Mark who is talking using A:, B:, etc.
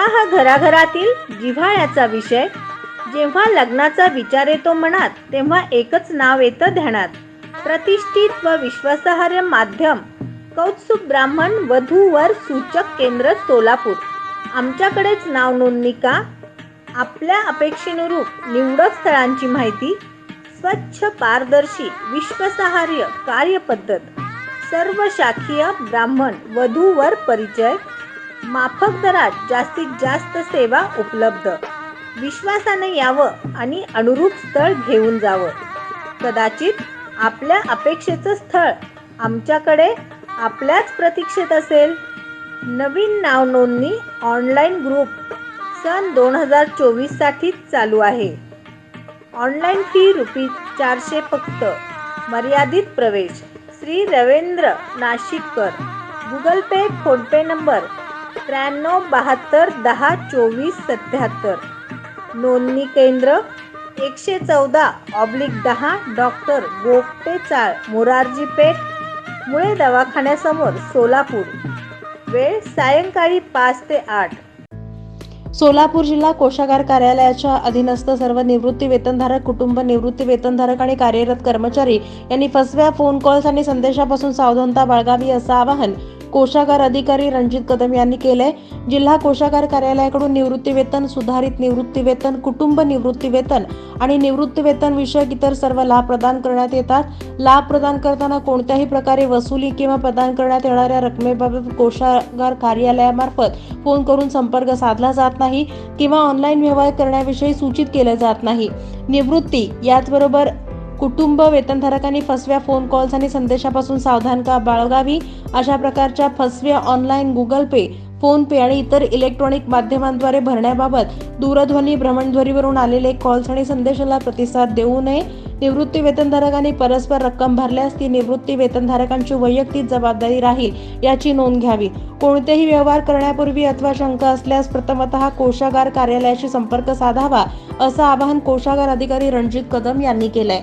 A: हा घराघरातील जिव्हाळ्याचा विषय जेव्हा लग्नाचा विचार येतो मनात तेव्हा एकच नाव येतं ध्यानात. प्रतिष्ठित व विश्वासार्ह माध्यम कौत्सुक ब्राह्मण वधूवर सूचक केंद्र सोलापूर. आमच्याकडेच नाव नोंदणी का? आपल्या अपेक्षेनुरूप निवडक स्थळांची माहिती स्वच्छ पारदर्शी विश्वासार्ह कार्यपद्धत. सर्व शाखीय ब्राह्मण वधूवर परिचय माफक दरात जास्तीत जास्त सेवा उपलब्ध. विश्वासाने यावं आणि अनुरूप स्थळ घेऊन जावं. कदाचित आपल्या अपेक्षेचं स्थळ आमच्याकडे आपल्याच प्रतीक्षेत असेल. नवीन नाव नोंदणी ऑनलाईन ग्रुप सन दोन हजार चोवीससाठीच चालू आहे. ऑनलाईन फी रुपी चारशे फक्त. मर्यादित प्रवेश. Shri Ravindra Nashikkar. Google Pay PhonePe number त्र्याण्णव बहात्तर दहा चोवीस सत्याहत्तर. नोंदणी केंद्र एकशे चौदा ऑब्लिक दहा डॉक्टर गोपटे चाळ मोरारजी पेठ मुळे दवाखान्यासमोर सोलापूर. वेळ सायंकाळी पाच ते आठ.
B: सोलापूर जिल्हा कोषागार कार्यालयाच्या अधीनस्थ सर्व निवृत्ती वेतनधारक कुटुंब निवृत्ती वेतनधारक आणि कार्यरत कर्मचारी यांनी फसव्या फोन कॉल्स आणि संदेशापासून सावधानता बाळगावी असं आवाहन कोषागार अधिकारी रणजित कदम यांनी केलंय. जिल्हा कोषागार कार्यालयाकडून निवृत्ती वेतन सुधारित निवृत्ती वेतन कुटुंब निवृत्ती वेतन आणि निवृत्ती वेतन विषयक इतर सर्व लाभ प्रदान करण्यात येतात. लाभ प्रदान करताना कोणत्याही प्रकारे वसुली किंवा प्रदान करण्यात येणाऱ्या रकमेबाबत कोषागार कार्यालयामार्फत फोन करून संपर्क साधला जात नाही किंवा ऑनलाईन व्यवहार करण्याविषयी सूचित केले जात नाही. निवृत्ती याचबरोबर कुटुंब वेतनधारकांनी फसव्या फोन कॉल्स आणि संदेशापासून सावधानता बाळगावी? अशा प्रकारच्या फसव्या online Google Pay PhonePe आणि इतर इलेक्ट्रॉनिक माध्यमांद्वारे भरण्याबाबत दूरध्वनी भ्रमणध्वनीवरून आलेले कॉल्स आणि संदेशाला प्रतिसाद देऊ नये. निवृत्ती वेतनधारकांनी परस्पर रक्कम भरल्यास ती निवृत्ती वेतनधारकांची वैयक्तिक जबाबदारी राहील याची नोंद घ्यावी. कोणतेही व्यवहार करण्यापूर्वी अथवा शंका असल्यास प्रथमतः कोषागार कार्यालयाशी संपर्क साधावा असं आवाहन कोषागार अधिकारी रणजित कदम यांनी केलंय.